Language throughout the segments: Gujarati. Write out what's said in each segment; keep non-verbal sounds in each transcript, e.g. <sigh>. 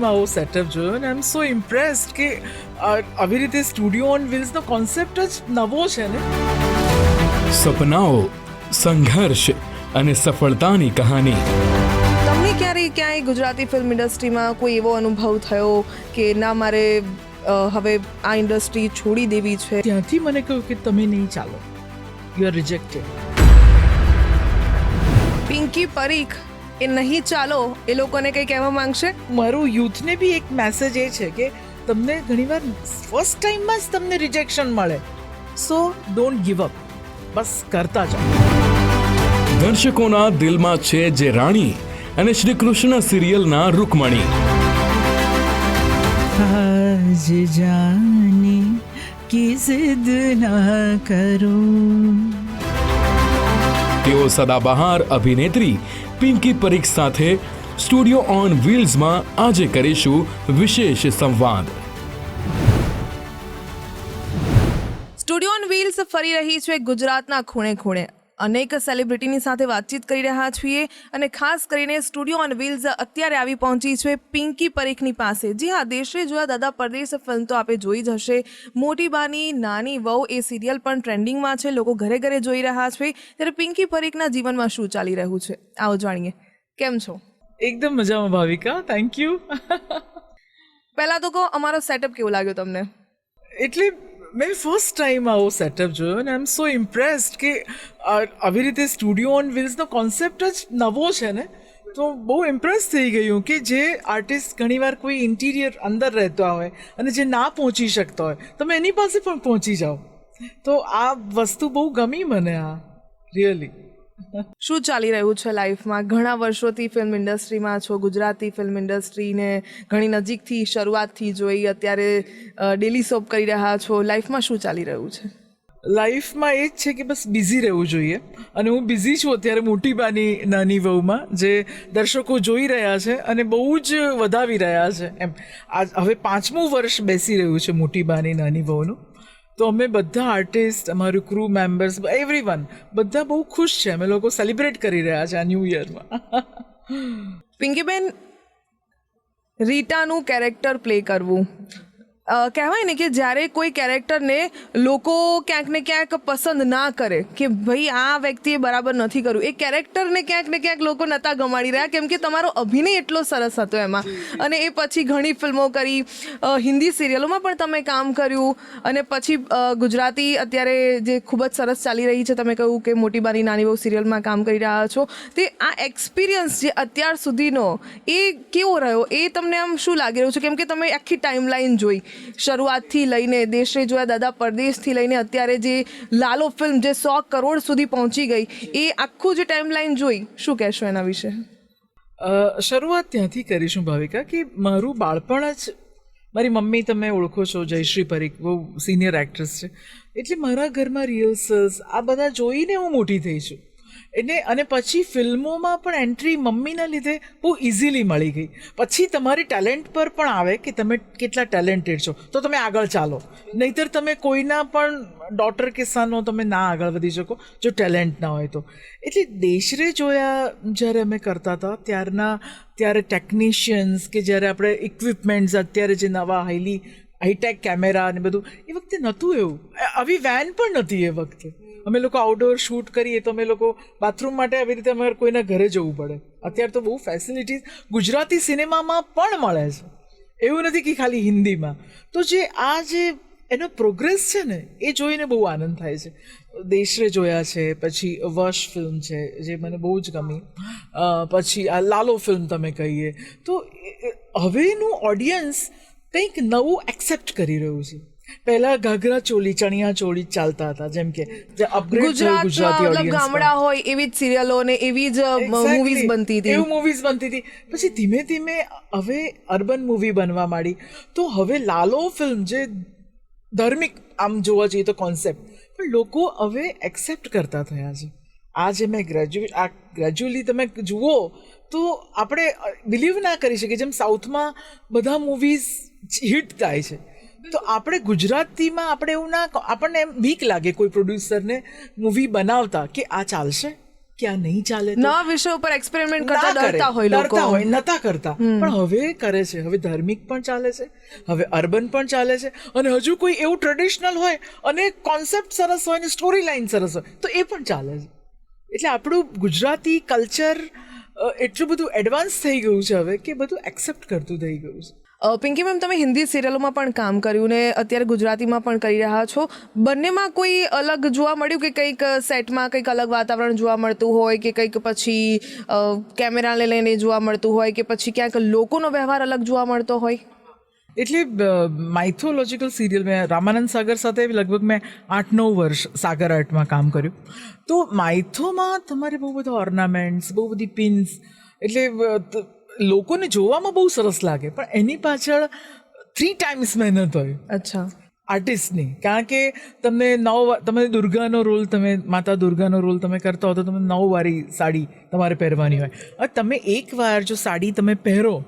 ટાઈમ આવો સેટઅપ જોયો અને આઈ એમ સો ઇમ્પ્રેસ્ડ કે આવી રીતે સ્ટુડિયો ઓન વ્હીલ્સનો કોન્સેપ્ટ જ નવો છે ને સપનાઓ સંઘર્ષ અને સફળતાની કહાની તમને ક્યારેય ક્યાંય ગુજરાતી ફિલ્મ ઇન્ડસ્ટ્રીમાં કોઈ એવો અનુભવ થયો કે ના મારે હવે આ ઇન્ડસ્ટ્રી છોડી દેવી છે ત્યાંથી મને કહ્યું કે તમે નહીં ચાલો. You are rejected Pinky Parikh એ નહીં ચાલો એ લોકોને કંઈ કહેવા માંગશે? મારું યુથને બી એક મેસેજ એ છે કે તમને ઘણીવાર ફર્સ્ટ ટાઈમમાં જ તમને રિજેક્શન મળે. સો ડોન્ટ ગીવ અપ બસ કરતા જાઓ. દર્શકોના દિલમાં છે જે રાણી અને શ્રી કૃષ્ણ સિરિયલના રૂકમણી. આજ જાની કી જિદ ના કરું. તેઓ સદાબહાર અભિનેત્રી પિંકી પરીખ સાથે સ્ટુડિયો ઓન વ્હીલ્સમાં આજે કરીશું વિશેષ સંવાદ. સ્ટુડિયો ઓન વ્હીલ્સ ફરી રહી છે ગુજરાતના ખૂણે ખૂણે. અનેક સેલિબ્રિટીની સાથે વાતચીત કરી રહ્યા છીએ અને ખાસ કરીને સ્ટુડિયો ઓન વ્હીલ્સ અત્યારે આવી પહોંચી છે પિંકી પરીખની પાસે. જી હા દેશે જોયા દાદા પરદેશ ફિલ્મ તો આપે જોઈ જ હશે. મોટી બાની નાની વહુ એ સિરિયલ પણ ટ્રેન્ડિંગમાં છે. લોકો ઘરે ઘરે જોઈ રહ્યા છે. ત્યારે પિંકી પરીખના જીવનમાં શું ચાલી રહ્યું છે? આવો જાણીએ. કેમ છો? એકદમ મજામાં ભાવિકા. થેન્ક યુ પહેલાં તો કહો અમારો સેટઅપ કેવો લાગ્યો તમને? એટલે મેં ફર્સ્ટ ટાઈમ આવો સેટઅપ જોયો અને આઈ એમ સો ઇમ્પ્રેસ્ડ કે આવી રીતે સ્ટુડિયો ઓન વ્હીલ્સનો કોન્સેપ્ટ જ નવો છે ને તો બહુ ઇમ્પ્રેસ થઈ ગયું કે જે આર્ટિસ્ટ ઘણીવાર કોઈ ઇન્ટિરિયર અંદર રહેતા હોય અને જે ના પહોંચી શકતા હોય તમે એની પાસે પણ પહોંચી જાઓ તો આ વસ્તુ બહુ ગમી મને આ રિયલી શું ચાલી રહ્યું છે લાઈફમાં? ઘણા વર્ષોથી ફિલ્મ ઇન્ડસ્ટ્રીમાં છો, ગુજરાતી ફિલ્મ ઇન્ડસ્ટ્રીને ઘણી નજીકથી શરૂઆતથી જોઈ, અત્યારે ડેલી સોપ કરી રહ્યા છો. લાઈફમાં શું ચાલી રહ્યું છે? લાઈફમાં એ જ છે કે બસ બિઝી રહેવું જોઈએ. અને હું બિઝી છું અત્યારે મોટી બાની, નાની વહુમાં, જે દર્શકો જોઈ રહ્યા છે અને બહુ જ વધાવી રહ્યા છે એમ. આ હવે પાંચમું વર્ષ બેસી રહ્યું છે મોટી બાની, નાની વહુનું. તો અમે બધા આર્ટિસ્ટ અમારું ક્રૂ મેમ્બર્સ એવરી વન બધા બહુ ખુશ છે. અમે લોકો સેલિબ્રેટ કરી રહ્યા છે આ ન્યૂ યરમાં પિંકીબેન, રીટાનું કેરેક્ટર પ્લે કરવું. કહેવાય ને કે જ્યારે કોઈ કેરેક્ટરને લોકો ક્યાંક ને ક્યાંક પસંદ ના કરે કે ભાઈ આ વ્યક્તિએ બરાબર નથી કર્યું એ કેરેક્ટરને ક્યાંક ને ક્યાંક લોકો નતા ગમાડી રહ્યા કેમ કે તમારો અભિનય એટલો સરસ હતો એમાં. અને એ પછી ઘણી ફિલ્મો કરી હિન્દી સિરિયલોમાં પણ તમે કામ કર્યું અને પછી ગુજરાતી અત્યારે જે ખૂબ જ સરસ ચાલી રહી છે તમે કહ્યું કે મોટી બાની નાની બહુ સિરિયલમાં કામ કરી રહ્યા છો તે આ એક્સપિરિયન્સ જે અત્યાર સુધીનો એ કેવો રહ્યો એ તમને આમ શું લાગી રહ્યું છે? કેમ કે તમે આખી ટાઈમલાઈન જોઈ. શરૂઆતથી લઈને દેશે જોયા દાદા પરદેશથી લઈને અત્યારે જે લાલો ફિલ્મ જે સો કરોડ સુધી પહોંચી ગઈ, એ આખું જે ટાઈમલાઈન જોઈ, શું કહેશો એના વિશે? શરૂઆત ત્યાંથી કરીશું ભાવિકા કે મારું બાળપણ જ મારી મમ્મી તમે ઓળખો છો, જયશ્રી પરીખ, બહુ સિનિયર એક્ટ્રેસ છે. એટલે મારા ઘરમાં રિહર્સલ્સ આ બધા જોઈને હું મોટી થઈ છું. એટલે અને પછી ફિલ્મોમાં પણ એન્ટ્રી મમ્મીના લીધે બહુ ઇઝીલી મળી ગઈ. પછી તમારી ટેલેન્ટ પર પણ આવે કે તમે કેટલા ટેલેન્ટેડ છો. તો તમે આગળ ચાલો. નહીતર તમે કોઈના પણ ડોટર કે સનો તમે ના આગળ વધી શકો, જો ટેલેન્ટ ના હોય તો. એટલે દેશરે જોયા જ્યારે અમે કરતા હતા, ત્યારના, ત્યારે ટેકનિશિયન્સ કે જ્યારે આપણે ઇક્વિપમેન્ટ્સ અત્યારે જે નવા હાઈલી, હાઈટેક કેમેરા અને બધું, એ વખતે નહોતું એવું. આવી વેન પણ નથી એ વખતે. અમે લોકો આઉટડોર શૂટ કરીએ તો અમે લોકો બાથરૂમ માટે આવી રીતે અમારે કોઈના ઘરે જવું પડે. અત્યારે તો બહુ ફેસિલિટીઝ ગુજરાતી સિનેમામાં પણ મળે છે. એવું નથી કે ખાલી હિન્દીમાં. તો જે આ જે એનો પ્રોગ્રેસ છે ને, એ જોઈને બહુ આનંદ થાય છે. દેશરે જોયા છે, પછી વશ ફિલ્મ છે, જે મને બહુ જ ગમી. પછી આ લાલો ફિલ્મ તમે કહીએ. તો હવેનું ઓડિયન્સ કંઈક નવું એક્સેપ્ટ કરી રહ્યું છે. પહેલા ઘાઘરા ચોલી ચણિયા ચોલી ચાલતા હતા જેમ કે જે અપગ્રેડ ગુજરાતી ઓડિયન્સ ગામડા હોય એવી જ સિરિયલો ને એવી જ મૂવીઝ બનતી હતી. એવું મૂવીઝ બનતી હતી. પછી ધીમે ધીમે હવે અર્બન મૂવી બનવા માંડી. તો હવે લાલો ફિલ્મ જે ધાર્મિક આમ જોવા જઈએ તો કોન્સેપ્ટ પણ લોકો હવે એક્સેપ્ટ કરતા થયા છે. આ જે મેં ગ્રેજ્યુ આ ગ્રેજ્યુઅલી તમે જુઓ તો આપણે બિલીવ ના કરી શકીએ. જેમ સાઉથમાં બધા મૂવીઝ હિટ થાય છે. તો આપણે ગુજરાતીમાં આપણે એવું ના આપણને એમ બીક લાગે કોઈ પ્રોડ્યુસરને મૂવી બનાવતા કે આ ચાલશે કે આ નહીં ચાલે ના વિષય ઉપર એક્સપેરિમેન્ટ કરતા ડરતા હોય લોકો. ડરતા હોય નતા કરતા. પણ હવે કરે છે હવે ધાર્મિક પણ ચાલે છે હવે અર્બન પણ ચાલે છે અને હજુ કોઈ એવું ટ્રેડિશનલ હોય અને કોન્સેપ્ટ સરસ હોય અને સ્ટોરી લાઈન સરસ હોય તો એ પણ ચાલે છે. એટલે આપણું ગુજરાતી કલ્ચર એટલું બધું એડવાન્સ થઈ ગયું છે હવે કે બધું એક્સેપ્ટ કરતું થઈ ગયું છે. પિંકી મેમ, તમે હિન્દી સિરિયલોમાં પણ કામ કર્યું ને અત્યારે ગુજરાતીમાં પણ કરી રહ્યા છો. બંનેમાં કોઈ અલગ જોવા મળ્યું કે કંઈક સેટમાં કંઈક અલગ વાતાવરણ જોવા મળતું હોય કે કંઈક પછી કેમેરાને લઈને જોવા મળતું હોય કે પછી ક્યાંક લોકોનો વ્યવહાર અલગ જોવા મળતો હોય? એટલે માઇથોલોજિકલ સિરિયલ મેં રામાનંદ સાગર સાથે લગભગ મેં આઠ નવ વર્ષ સાગર આર્ટમાં કામ કર્યું. તો માઇથોમાં તમારે બહુ બધા ઓર્નામેન્ટ્સ બહુ બધી પિન્સ એટલે લોકોને જોવામાં બહુ સરસ લાગે પણ એની પાછળ થ્રી ટાઈમ્સ મહેનત હોય. અચ્છા. આર્ટિસ્ટની કારણ કે તમને નવ તમે દુર્ગાનો રોલ તમે માતા દુર્ગાનો રોલ તમે કરતા હો તો તમે નવ વારી સાડી તમારે પહેરવાની હોય. હવે તમે એકવાર જો સાડી તમે પહેરો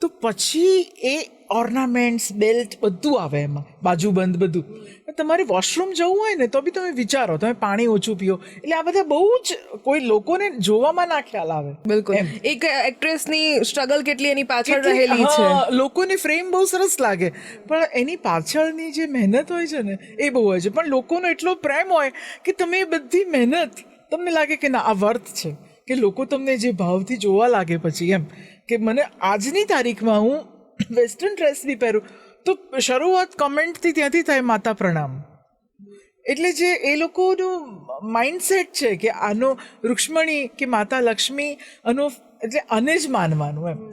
તો પછી એ ઓર્નામેન્ટ્સ બેલ્ટ બધું આવે એમાં. બાજુબંધ બધું તમારે વોશરૂમ જવું હોય ને તો બી તમે વિચારો તમે પાણી ઓછું પીઓ. એટલે આ બધા બહુ જ કોઈ લોકોને જોવામાં ના ખ્યાલ આવે બિલકુલ. એક એક્ટ્રેસની સ્ટ્રગલ કેટલી એની પાછળ રહેલી છે? લોકોને લોકોની ફ્રેમ બહુ સરસ લાગે. પણ એની પાછળની જે મહેનત હોય છે ને એ બહુ હોય છે. પણ લોકોનો એટલો પ્રેમ હોય કે તમે એ બધી મહેનત તમને લાગે કે ના આ વર્થ છે. કે લોકો તમને જે ભાવથી જોવા લાગે પછી એમ. કે મને આજની તારીખમાં હું વેસ્ટર્ન ડ્રેસ બી પહેરું. તો શરૂઆત કોમેન્ટથી ત્યાંથી થાય માતા પ્રણામ. એટલે જે એ લોકોનું માઇન્ડસેટ છે કે આનો રૂક્ષ્મણી કે માતા લક્ષ્મી આનો એટલે આને જ માનવાનું એમ.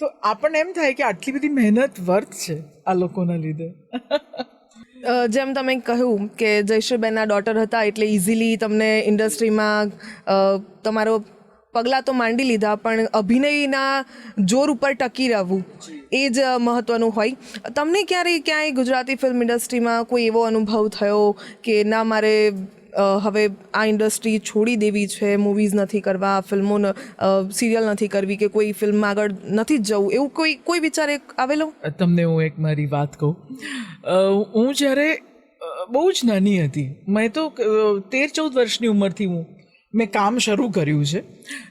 તો આપણને એમ થાય કે આટલી બધી મહેનત વર્થ છે આ લોકોના લીધે. જેમ તમે કહ્યું કે જયશ્રીબેનના ડોટર હતા એટલે ઇઝીલી તમને ઇન્ડસ્ટ્રીમાં તમારો પગલાં તો માંડી લીધા, પણ અભિનયના જોર ઉપર ટકી રહેવું એ જ મહત્ત્વનું હોય. તમને ક્યારેય ક્યાંય ગુજરાતી ફિલ્મ ઇન્ડસ્ટ્રીમાં કોઈ એવો અનુભવ થયો કે, ના, મારે હવે આ ઇન્ડસ્ટ્રી છોડી દેવી છે મૂવીઝ નથી કરવા ફિલ્મો સિરિયલ નથી કરવી કે કોઈ ફિલ્મ આગળ નથી જવું? એવું કોઈ કોઈ વિચાર એક આવેલો? તમને હું એક મારી વાત કહું. હું જ્યારે બહુ જ નાની હતી, મેં તો તેર ચૌદ વર્ષની ઉંમરથી હું મેં કામ શરૂ કર્યું છે.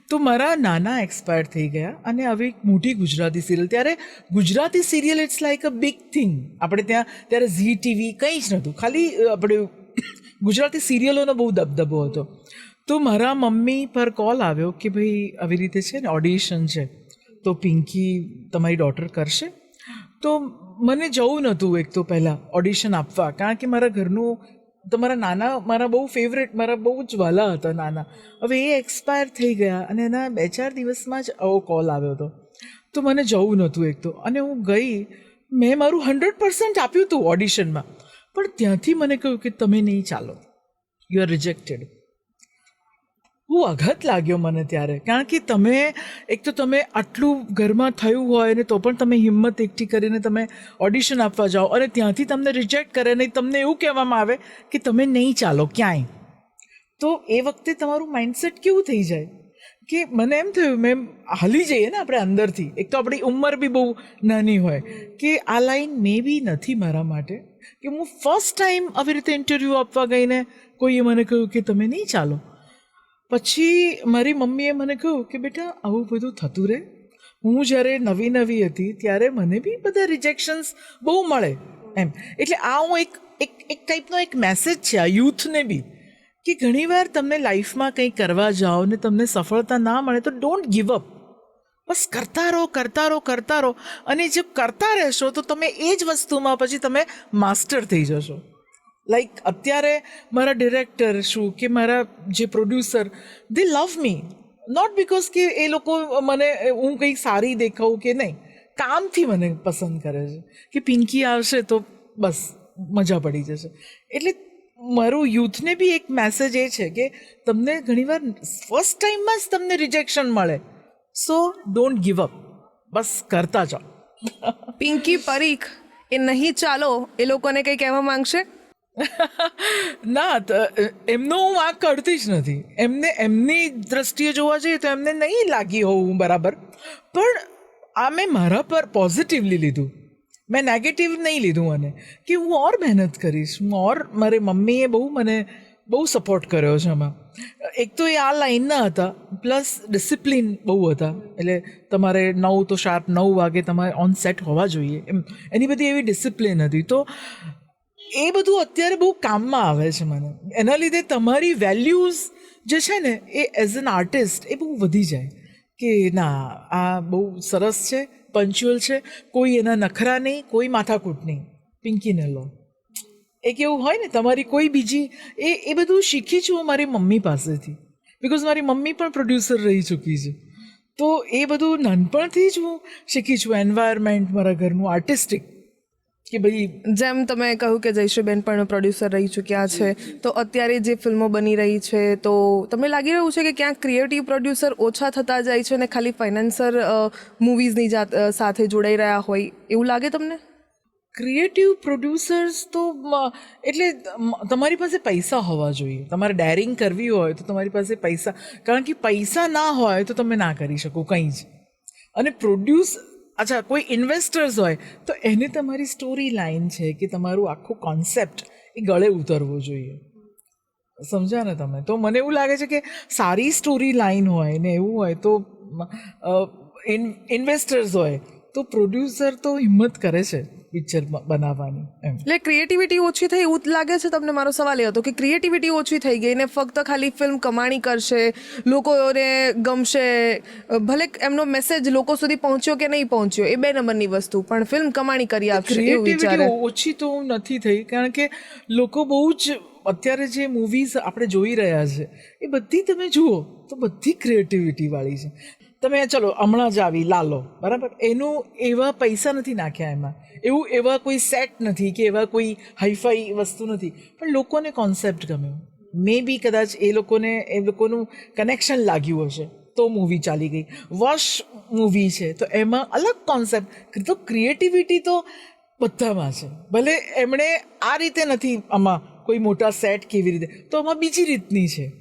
તો મારા નાના એક્સપાયર થઈ ગયા અને હવે એક મોટી ગુજરાતી સિરિયલ ત્યારે Gujarati serial it's like a big thing આપણે ત્યાં, ત્યારે ઝી ટીવી કંઈ જ નહોતું. ખાલી આપણે <coughs> ગુજરાતી સિરિયલોનો બહુ દબદબો હતો. તો મારા મમ્મી પર કોલ આવ્યો કે ભાઈ આવી રીતે છે ને ઓડિશન છે. તો પિંકી તમારી ડોટર કરશે. તો મને જવું નહોતું એક તો પહેલાં ઓડિશન આપવા. કારણ કે મારા ઘરનું તમારા નાના, મારા બહુ ફેવરેટ મારા બહુ જ વાલા હતા નાના. હવે એ એક્સપાયર થઈ ગયા અને એના બે ચાર દિવસમાં જ આવો કોલ આવ્યો હતો. તો મને જવું નહોતું એક તો. અને હું ગઈ, મેં મારું હંડ્રેડ પર્સન્ટ આપ્યું હતું ઓડિશનમાં પણ ત્યાંથી મને કહ્યું કે તમે નહીં ચાલો. યુ આર રિજેક્ટેડ બહુ આઘાત લાગ્યો મને ત્યારે. કારણ કે તમે, એક તો તમે આટલું ઘરમાં થયું હોય ને તો પણ તમે હિંમત એકઠી કરીને તમે ઓડિશન આપવા જાઓ અને ત્યાંથી તમને રિજેક્ટ કરે નહીં, તમને એવું કહેવામાં આવે કે તમે નહીં ચાલો ક્યાંય. તો એ વખતે તમારું માઇન્ડસેટ કેવું થઈ જાય? કે મને એમ થયું, મેં હાલી જઈએ ને આપણે અંદરથી. એક તો આપણી ઉંમર બી બહુ નાની હોય. કે આ લાઈન મે બી નથી મારા માટે. કે હું ફર્સ્ટ ટાઈમ આવી રીતે ઇન્ટરવ્યૂ આપવા ગઈને કોઈએ મને કહ્યું કે તમે નહીં ચાલો. પછી મારી મમ્મીએ મને કહ્યું કે બેટા, આવું બધું થતું રહે. હું જ્યારે નવી નવી હતી ત્યારે મને બી બધા રિજેક્શન્સ બહુ મળે એમ. એટલે આ હું એક એક એક ટાઈપનો એક મેસેજ છે આ યુથને બી કે ઘણીવાર તમને લાઈફમાં કંઈ કરવા જાઓ ને તમને સફળતા ના મળે તો ડોન્ટ ગીવ અપ બસ કરતા રહો કરતા રહો કરતા રહો. અને જો કરતા રહેશો તો તમે એ જ વસ્તુમાં પછી તમે માસ્ટર થઈ જશો. લાઈક અત્યારે મારા ડિરેક્ટર શું કે મારા જે producer they love me not because કે એ લોકો મને, હું કંઈક સારી દેખાઉં કે નહીં. કામથી મને પસંદ કરે છે. કે પિંકી આવશે તો બસ, મજા પડી જશે. એટલે મારું યુથને બી એક મેસેજ એ છે કે તમને ઘણીવાર ફર્સ્ટ ટાઈમમાં જ તમને રિજેક્શન મળે. સો ડોન્ટ ગીવ અપ બસ, કરતા જાઓ. પિંકી પરીખ એ નહીં ચાલો, એ લોકોને કંઈ કહેવા માંગશે? <laughs> ના એમનો હું વાંક કાઢતી જ નથી. એમને, એમની દ્રષ્ટિએ જોવા જઈએ તો એમને નહીં લાગી હોવું બરાબર. પણ આ મેં મારા પર પોઝિટિવલી લીધું. મેં નેગેટિવ નહીં લીધું મને કે હું ઓર મહેનત કરીશ. હું ઓર મારી મમ્મીએ બહુ મને બહુ સપોર્ટ કર્યો છે એમાં એક તો એ આ લાઈનના હતા પ્લસ ડિસિપ્લિન બહુ હતા. એટલે તમારે નવ તો શાર્પ નવ વાગે તમારે ઓન સેટ હોવા જોઈએ. એમ, એની બધી એવી ડિસિપ્લિન હતી. તો એ બધું અત્યારે બહુ કામમાં આવે છે મને. એના લીધે તમારી વેલ્યુઝ જે છે ને, એ એઝ એન આર્ટિસ્ટ એ બહુ વધી જાય. કે ના, આ બહુ સરસ છે પંચ્યુઅલ છે, કોઈ એના નખરા નહીં, કોઈ માથાકૂટ નહીં પિંકીને લો. એક એવું હોય ને, તમારી કોઈ બીજી, એ એ બધું શીખી છું મારી મમ્મી પાસેથી. બિકોઝ મારી મમ્મી પણ પ્રોડ્યુસર રહી ચૂકી છે. તો એ બધું નાનપણથી જ હું શીખી છું એન્વાયરમેન્ટ મારા ઘરનું આર્ટિસ્ટિક કે ભાઈ જેમ તમે કહ્યું કે જયશ્રીબેન પણ પ્રોડ્યુસર રહી ચૂક્યા છે તો અત્યારે જે ફિલ્મો બની રહી છે તો તમને લાગી રહ્યું છે કે ક્યાંક ક્રિએટિવ પ્રોડ્યુસર ઓછા થતા જાય છે અને ખાલી ફાઇનાન્સર મૂવીઝની જાત સાથે જોડાઈ રહ્યા હોય એવું લાગે તમને? ક્રિએટિવ પ્રોડ્યુસર્સ તો એટલે તમારી પાસે પૈસા હોવા જોઈએ. તમારે ડેરિંગ કરવી હોય તો તમારી પાસે પૈસા કારણ કે પૈસા ના હોય તો તમે ના કરી શકો કંઈ જ. અને પ્રોડ્યુસ અચ્છા, કોઈ ઇન્વેસ્ટર્સ હોય, તો એને તમારી સ્ટોરી લાઈન છે કે તમારું આખું કોન્સેપ્ટ એ ગળે ઉતરવો જોઈએ. સમજ્યા ને તમે? તો મને એવું લાગે છે કે સારી સ્ટોરી લાઈન હોય ને એવું હોય તો ઇન્વેસ્ટર્સ હોય તો પ્રોડ્યુસર તો હિંમત કરે છે પિક્ચર બનાવવાની એમ. એટલે ક્રિએટિવિટી ઓછી થઈ એવું લાગે છે તમને મારો સવાલ એ હતો કે ક્રિએટિવિટી ઓછી થઈ ગઈ ને ફક્ત ખાલી ફિલ્મ કમાણી કરશે લોકોને ગમશે ભલે એમનો મેસેજ લોકો સુધી પહોંચ્યો કે નહીં પહોંચ્યો એ બે નંબરની વસ્તુ પણ ફિલ્મ કમાણી કરી આપશે ક્રિએટિવિટી ઓછી તો નથી થઈ કારણ કે લોકો બહુ જ અત્યારે જે મૂવીઝ આપણે જોઈ રહ્યા છે એ બધી તમે જુઓ તો બધી ક્રિએટિવિટી વાળી છે. તમે ચલો, હમણાં જ આવી, લાલો. બરાબર? એનું એવા પૈસા નથી નાખ્યા એમાં. એવું એવા કોઈ સેટ નથી કે એવા કોઈ હાઈફાઈ વસ્તુ નથી. પણ લોકોને કોન્સેપ્ટ ગમ્યો. મે બી કદાચ એ લોકોને, એ લોકોનું કનેક્શન લાગ્યું હશે. તો મૂવી ચાલી ગઈ. વોશ મૂવી છે. તો એમાં અલગ કોન્સેપ્ટ તો ક્રિએટિવિટી તો બધામાં છે. ભલે એમણે આ રીતે નથી આમાં કોઈ મોટા સેટ કેવી રીતે. તો આમાં બીજી રીતની છે.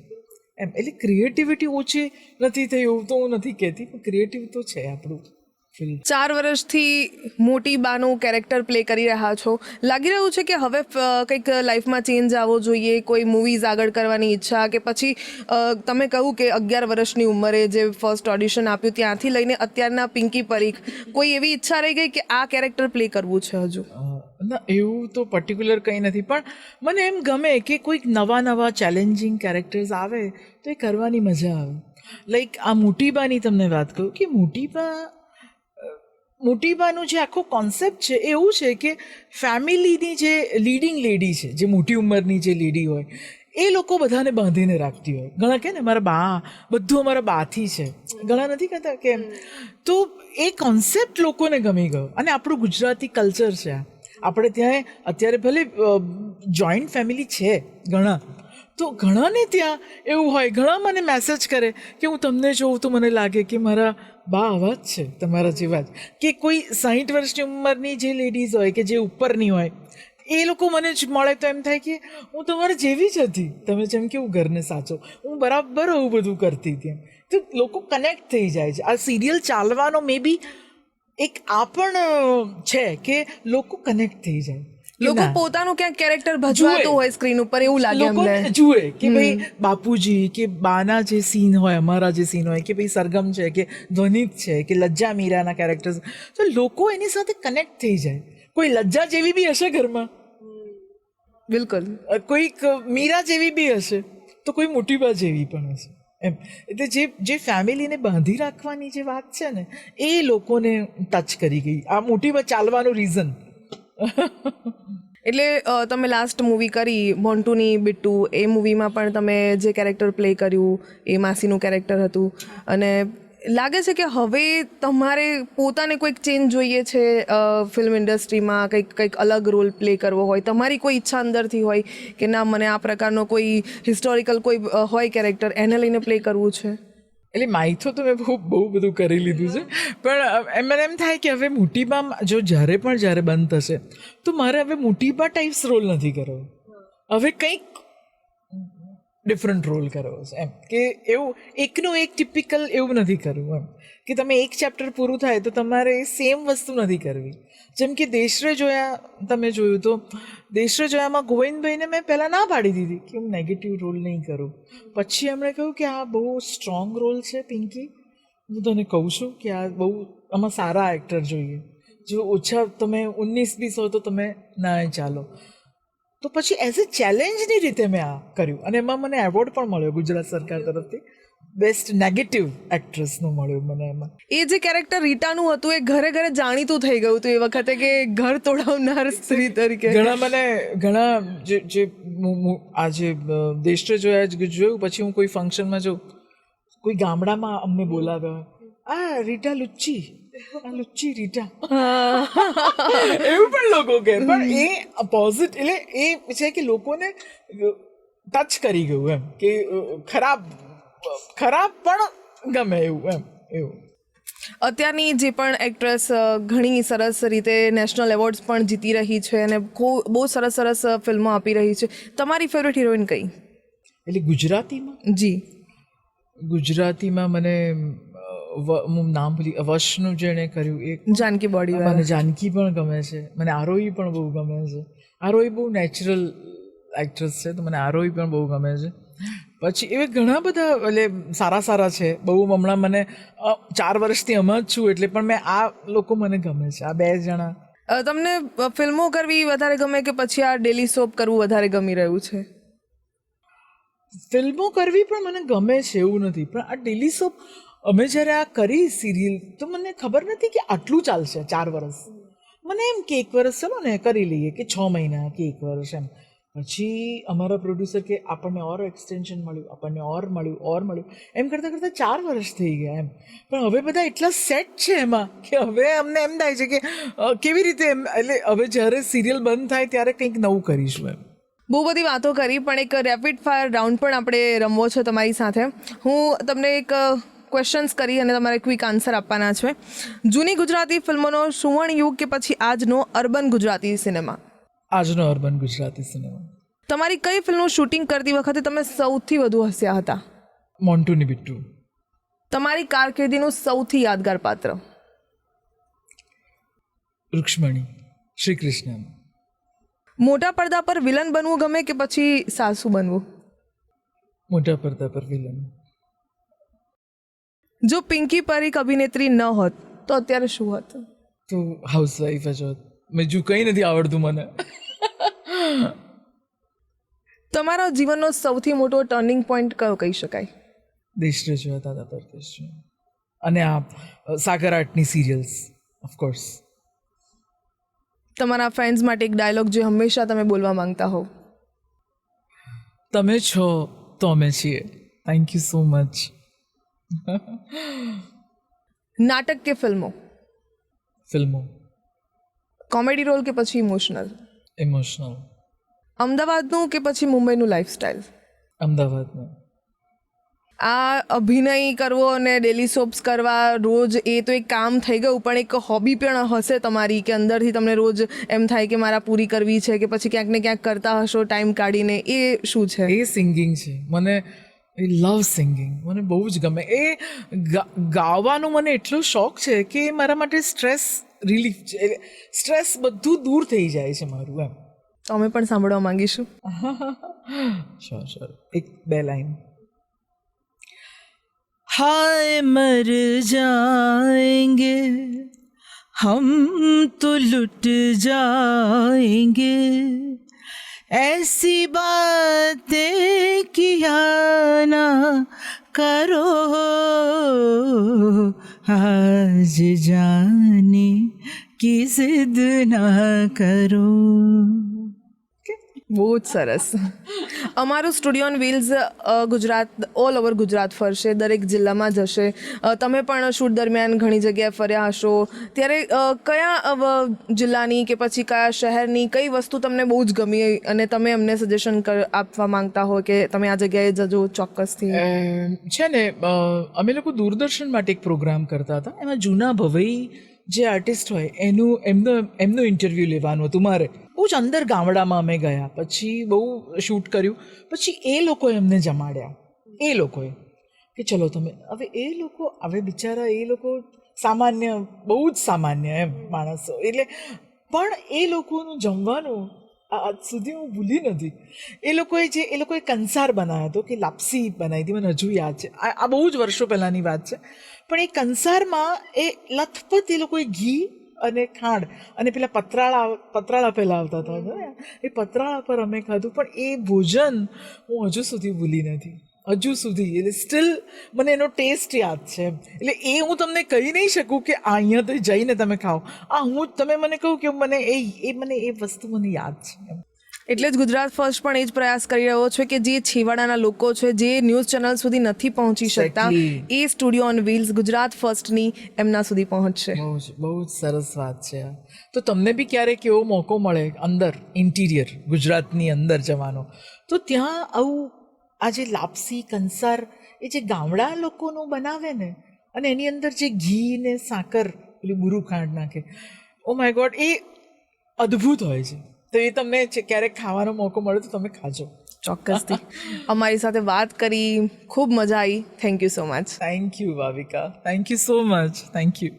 એમ. એટલે ક્રિએટિવિટી ઓછી નથી થઈ એવું તો હું નથી કહેતી પણ ક્રિએટિવ તો છે આપણું ચાર વર્ષથી મોટી બાનું કેરેક્ટર પ્લે કરી રહ્યા છો. લાગી રહ્યું છે કે હવે કંઈક લાઈફમાં ચેન્જ આવવો જોઈએ કોઈ મૂવીઝ આગળ કરવાની ઈચ્છા કે પછી તમે કહ્યું કે અગિયાર વર્ષની ઉંમરે જે ફર્સ્ટ ઓડિશન આપ્યું ત્યાંથી લઈને અત્યારના પિંકી પરીખ કોઈ એવી ઈચ્છા રહી ગઈ કે આ કેરેક્ટર પ્લે કરવું છે હજુ? ના એવું તો પર્ટિક્યુલર કંઈ નથી. પણ મને એમ ગમે કે કોઈક નવા નવા ચેલેન્જિંગ કેરેક્ટર્સ આવે તો એ કરવાની મજા આવે. લાઈક આ મોટીબાની તમને વાત કહું કે મોટીબા મોટીબાનું જે આખો કોન્સેપ્ટ છે એવું છે કે ફેમિલીની જે લીડિંગ લેડી છે જે મોટી ઉંમરની જે લેડી હોય એ લોકો બધાને બાંધીને રાખતી હોય. ઘણા કહે ને મારા બા બધું અમારા બાથી છે. ઘણા નથી કહેતા કે તો એ કોન્સેપ્ટ લોકોને ગમી ગયો. અને આપણું ગુજરાતી કલ્ચર છે આ. આપણે ત્યાં અત્યારે ભલે જોઈન્ટ ફેમિલી છે ઘણા, તો ઘણાને ત્યાં એવું હોય, ઘણા મને મેસેજ કરે કે હું તમને જોઉં તો મને લાગે કે મારા બા આવા જ છે, તમારા જેવા જ. કે કોઈ સાહીઠ વર્ષની ઉંમરની જે લેડીઝ હોય કે જે ઉપરની હોય, એ લોકો મને જ મળે તો એમ થાય કે હું તમારા જેવી જ હતી. તમે જેમ કેવું ઘરને સાચો, હું બરાબર આવું બધું કરતી હતી. તો લોકો કનેક્ટ થઈ જાય છે. આ સિરિયલ ચાલવાનો મે બી એક આ પણ છે કે લોકો કનેક્ટ થઈ જાય. લોકો પોતાનું ક્યાંક કેરેક્ટર ભજવાતું હોય સ્ક્રીન ઉપર એવું લાગે અમને. જુએ કે ભાઈ બાપુજી કે બાના જે સીન હોય અમારા જે સીન હોય કે ભાઈ સરગમ છે કે ધ્વનિત છે કે લજ્જા મીરાના કેરેક્ટર્સ તો લોકો એની સાથે કનેક્ટ થઈ જાય. કોઈ લજ્જા જેવી બી હશે ઘરમાં? બિલકુલ. કોઈક મીરા જેવી બી હશે તો કોઈ મોટીબા જેવી પણ હશે. એમ. એટલે જે જે ફેમિલીને બાંધી રાખવાની જે વાત છે ને, એ લોકોને ટચ કરી ગઈ. આ મોટી ચાલવાનું રીઝન એટલે તમે લાસ્ટ મૂવી કરી મોન્ટુની બિટ્ટુ, એ મૂવીમાં પણ તમે જે કેરેક્ટર પ્લે કર્યું, એ માસીનું કેરેક્ટર હતું. અને લાગે છે કે હવે તમારે પોતાને કોઈક ચેન્જ જોઈએ છે ફિલ્મ ઇન્ડસ્ટ્રીમાં કંઈક કંઈક અલગ રોલ પ્લે કરવો હોય, તમારી કોઈ ઈચ્છા અંદરથી હોય કે ના, મને આ પ્રકારનો કોઈ હિસ્ટોરિકલ કોઈ હોય કેરેક્ટર એને લઈને પ્લે કરવું છે? એટલે માઇથો તો મેં બહુ બહુ બધું કરી લીધું છે. પણ મને એમ થાય કે હવે મોટીબા જો જ્યારે પણ જ્યારે બંધ થશે, તો મારે હવે મોટીબા ટાઈપ્સ રોલ નથી કરવો. હવે કંઈક ડિફરન્ટ રોલ કરો છે એમ. કે એવું, એકનું એક ટિપિકલ એવું નથી કરવું, એમ. કે તમે એક ચેપ્ટર પૂરું થાય તો તમારે સેમ વસ્તુ નથી કરવી. જેમ કે દેશરે જોયા તમે જોયું તો દેશરે જોયામાં ગોવિંદભાઈને મેં પહેલાં ના પાડી દીધી કે હું નેગેટિવ રોલ નહીં કરું. પછી એમણે કહ્યું કે આ બહુ સ્ટ્રોંગ રોલ છે, પિંકી. હું તને કહું છું કે આ બહુ, આમાં સારા એક્ટર જોઈએ. જો ઓછા તમે ઉન્નીસ બીસ હોય તો તમે ના ચાલો. તો પછી એઝ અ ચેલેન્જની રીતે મેં આ કર્યું. અને એમાં મને એવોર્ડ પણ મળ્યો ગુજરાત સરકાર તરફથી. બેસ્ટ નેગેટિવ એક્ટ્રેસનું મળ્યું મને એમાં. એ જે કેરેક્ટર રીટાનું હતું એ ઘરે ઘરે જાણીતું થઈ ગયું હતું એ વખતે કે ઘર તોડાવનાર સ્ત્રી તરીકે. ઘણા મને ઘણા જે જે મુ- મુ- આ જે અ, દેશરે જોયા જોયું પછી હું કોઈ ફંક્શનમાં જોઉં કોઈ ગામડામાં અમને બોલાવ્યા. આ રીટા લુચ્ચી. લુચ્ચી રીટા એવું પણ લોકો કહે પણ એ પોઝિટ એટલે એ છે કે લોકોને ટચ કરી ગયું એમ કે ખરાબ ખરાબ પણ ગમે એવું એમ એવું અત્યારની જે પણ એક્ટ્રેસ ઘણી સરસ રીતે નેશનલ એવોર્ડ્સ પણ જીતી રહી છે અને બહુ સરસ સરસ ફિલ્મો આપી રહી છે. તમારી ફેવરેટ હિરોઈન કઈ? એટલે ગુજરાતીમાં? જી. ગુજરાતીમાં મને હું નામ ભૂલી વશનું જેણે કર્યું. એ જાનકી બોડી મને જાનકી પણ ગમે છે. મને આરોહી પણ બહુ ગમે છે. આરોહી બહુ નેચરલ એક્ટ્રેસ છે તો મને આરોહી પણ બહુ ગમે છે. પછી એવા ઘણા બધા એટલે સારા સારા છે. બહુ હમણાં મને ચાર વર્ષથી હમણાં જ છું એટલે પણ મેં આ લોકો મને ગમે છે. આ બે જણા. તમને ફિલ્મો કરવી વધારે ગમે કે પછી આ ડેલી સોપ કરવું વધારે ગમી રહ્યું છે? ફિલ્મો કરવી પણ મને ગમે છે એવું નથી. પણ આ ડેલી સોપ અમે જ્યારે આ કરી સિરિયલ તો મને ખબર નથી કે આટલું ચાલશે, ચાર વર્ષ મને એમ કે એક વર્ષ ચલો ને, કરી લઈએ, કે છ મહિના, કે એક વર્ષ એમ. પછી અમારા પ્રોડ્યુસર કે આપણને ઓર એક્સટેન્શન મળ્યું, આપણને ઓર મળ્યું ઓર મળ્યું. એમ કરતાં કરતાં ચાર વર્ષ થઈ ગયા એમ. પણ હવે બધા એટલા સેટ છે એમાં કે હવે અમને એમ થાય છે કે કેવી રીતે એમ? એટલે હવે જ્યારે સિરિયલ બંધ થાય ત્યારે કંઈક નવું કરીશું એમ. બહુ બધી વાતો કરી, પણ એક રેપિડ ફાયર રાઉન્ડ પણ આપણે રમવો છે તમારી સાથે. હું તમને એક ક્વેશ્ચન્સ કરી અને તમારે ક્વિક આન્સર આપવાના છે. જૂની ગુજરાતી ફિલ્મોનો સુવર્ણ યુગ કે પછી આજનો અર્બન ગુજરાતી સિનેમા? આજનો અર્બન ગુજરાતી સિનેમા. તમારી કઈ ફિલ્મનું શૂટિંગ કરતી વખતે તમે સૌથી વધુ હસ્યા હતા? મોન્ટુની બિટ્ટુ. તમારી કારકિર્દીનું સૌથી યાદગાર પાત્ર? રૂક્ષ્મણી શ્રી કૃષ્ણ મોટા પડદા પર વિલન બનવું ગમે કે પછી સાસુ બનવું? મોટા પડદા પર વિલન. જો પિંકી પરીખ અભિનેત્રી ન હોત તો અત્યારે શું હોત? તું હાઉસવાઈફ જ હોત. બીજું કંઈ નથી આવડતું મને. તમારા જીવનનો સૌથી મોટો ટર્નિંગ પોઈન્ટ કયો કહી શકાય? દેશરે જોયા દાદા પરદેશ. અને આ આર્ટની સિરિયલ્સ ઓફકોર્સ તમારા ફ્રેન્ડ્સ માટે એક ડાયલોગ જે હંમેશા તમે બોલવા માંગતા હો તમે છો તો અમે છીએ. થેન્ક યુ સો મચ નાટક કે ફિલ્મો ફિલ્મો કોમેડી રોલ કે પછી ઇમોશનલ ઇમોશનલ અમદાવાદનું કે પછી મુંબઈનું લાઈફસ્ટાઈલ અમદાવાદનું આ અભિનય કરવો અને ડેલી સોપ્સ કરવા રોજ એ તો એક કામ થઈ ગયું પણ એક હોબી પણ હશે તમારી કે અંદરથી તમને રોજ એમ થાય કે મારા પૂરી કરવી છે કે પછી ક્યાંક ને ક્યાંક કરતા હશો ટાઈમ કાઢીને એ શું છે એ સિંગિંગ છે મને આઈ લવ સિંગિંગ મને બહુ જ ગમે. એ ગાવાનો મને એટલો શોખ છે કે એ મારા માટે સ્ટ્રેસ રિલીફ છે. સ્ટ્રેસ બધું દૂર થઈ જાય છે મારું એમ. તો અમે પણ સાંભળવા માંગીશું. <laughs> શ્યોર શ્યોર એક બે લાઈન હાય મર જાએંગે હમ તો લુટ જાએંગે ऐसी बातें किया ना करो आज जाने की जिद ना करो બહુ જ સરસ. અમારું studio on wheels Gujarat, all over Gujarat ફરશે, દરેક જિલ્લામાં જશે. તમે પણ શૂટ દરમિયાન ઘણી જગ્યાએ ફર્યા હશો. ત્યારે કયા જિલ્લાની કે પછી કયા શહેરની કઈ વસ્તુ તમને બહુ જ ગમી અને તમે અમને સજેશન આપવા માંગતા હો કે તમે આ જગ્યાએ જજો ચોક્કસથી? છે ને અમે લોકો દૂરદર્શન માટે એક પ્રોગ્રામ કરતા હતા. એમાં જૂના ભવઈ જે આર્ટિસ્ટ હોય, એનું, એમનો, એમનું ઇન્ટરવ્યૂ લેવાનું હતું મારે. બહુ જ અંદર ગામડામાં અમે ગયા. પછી બહુ શૂટ કર્યું. પછી એ લોકોએ અમને જમાડ્યા. એ લોકોએ કે ચલો તમે, હવે એ લોકો, હવે બિચારા એ લોકો સામાન્ય, બહુ જ સામાન્ય એમ માણસો. એટલે પણ એ લોકોનું જમવાનું આજ સુધી હું ભૂલી નથી. એ લોકોએ જે, એ લોકોએ કંસાર બનાવ્યો હતો કે લાપસી બનાવી હતી, મને હજુ યાદ છે. આ બહુ જ વર્ષો પહેલાંની વાત છે. પણ એ કંસારમાં એ લથપથ એ લોકોએ ઘી અને ખાંડ. અને પેલા પતરાળા પતરાળા પહેલાં આવતા હતા એ પતરાળા પર અમે ખાધું, પણ એ ભોજન હું હજુ સુધી ભૂલી નથી. હજુ સુધી. એટલે સ્ટીલ મને એનો ટેસ્ટ યાદ છે. એટલે એ હું તમને કહી નહીં શકું કે આ અહીંયા તો જઈને તમે ખાઓ. આ હું તમે મને કહું કે મને એ એ મને એ વસ્તુ મને યાદ છે એમ. એટલે જ ગુજરાત ફર્સ્ટ પણ એ જ પ્રયાસ કરી રહ્યો છે કે જે છેવાડાના લોકો છે જે ન્યૂઝ ચેનલ સુધી નથી પહોંચી શકતા એ સ્ટુડિયો ઓન વ્હીલ્સ ગુજરાત ફર્સ્ટની એમના સુધી પહોંચશે. બહુ જ સરસ વાત છે. તો તમને બી ક્યારેક એવો મોકો મળે અંદર ઇન્ટિરિયર ગુજરાતની અંદર જવાનો? તો ત્યાં આવું આ જે લાપસી કંસાર એ જે ગામડા લોકોનું બનાવે ને અને એની અંદર જે ઘી ને સાકર પેલું બુરું ખાંડ નાખે ઓ માય ગોડ એ અદ્ભુત હોય છે. તો એ તમને ક્યારેક ખાવાનો મોકો મળે તો તમે ખાજો. ચોક્કસથી. અમારી સાથે વાત કરી ખૂબ મજા આવી. Thank you so much thank you Bhavika. Thank you so much thank you